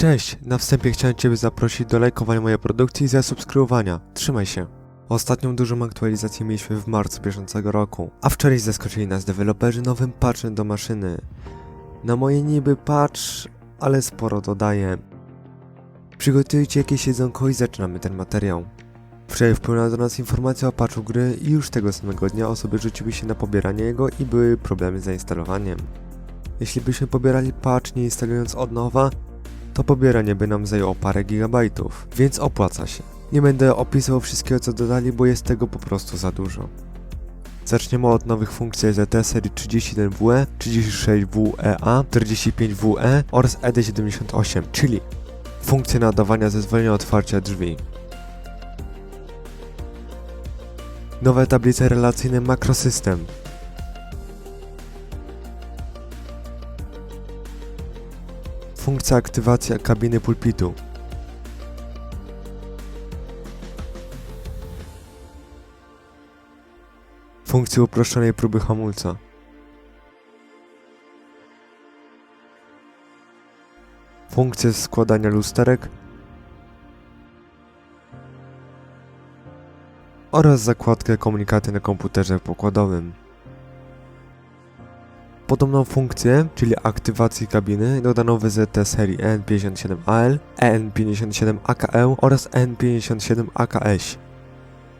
Cześć, na wstępie chciałem Ciebie zaprosić do lajkowania mojej produkcji i zasubskrybowania. Trzymaj się. Ostatnią dużą aktualizację mieliśmy w marcu bieżącego roku, a wczoraj zaskoczyli nas deweloperzy nowym patchem do maszyny. Na moje niby patch, ale sporo dodaję. Przygotujcie jakieś jedzonko i zaczynamy ten materiał. Wczoraj wpłynęła do nas informacja o patchu gry i już tego samego dnia osoby rzuciły się na pobieranie jego i były problemy z zainstalowaniem. Jeśli byśmy pobierali patch nie instalując od nowa, to pobieranie by nam zajęło parę gigabajtów, więc opłaca się. Nie będę opisywał wszystkiego co dodali, bo jest tego po prostu za dużo. Zaczniemy od nowych funkcji ZT serii 31WE, 36WEA, 45WE oraz E ED78, czyli funkcje nadawania zezwolenia otwarcia drzwi. Nowe tablice relacyjne Macrosystem, Funkcja aktywacja kabiny pulpitu. Funkcja uproszczonej próby hamulca. Funkcja składania lusterek. Oraz zakładkę komunikaty na komputerze pokładowym. Podobną funkcję, czyli aktywacji kabiny, dodano w ZT serii EN57AL, EN57AKE oraz EN57AKS,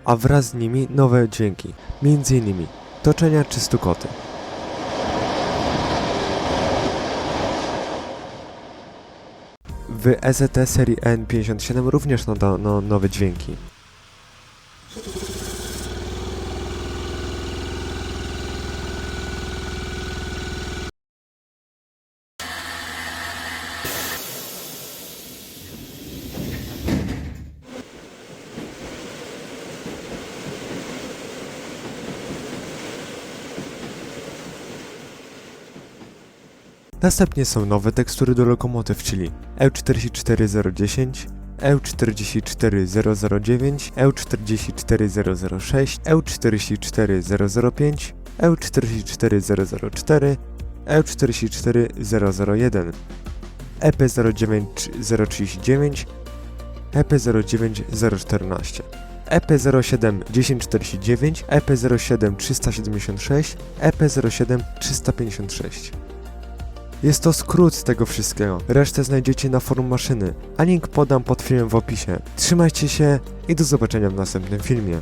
a wraz z nimi nowe dźwięki, m.in. toczenia czy stukoty. W EZT serii EN57 również dodano nowe dźwięki. Następnie są nowe tekstury do lokomotyw, czyli E E44010, E44009, E44006, E44005, E44004, E44001, EP09039, EP09014, EP071049, EP07376, EP07356. Jest to skrót z tego wszystkiego. Resztę znajdziecie na forum maszyny, a link podam pod filmem w opisie. Trzymajcie się i do zobaczenia w następnym filmie.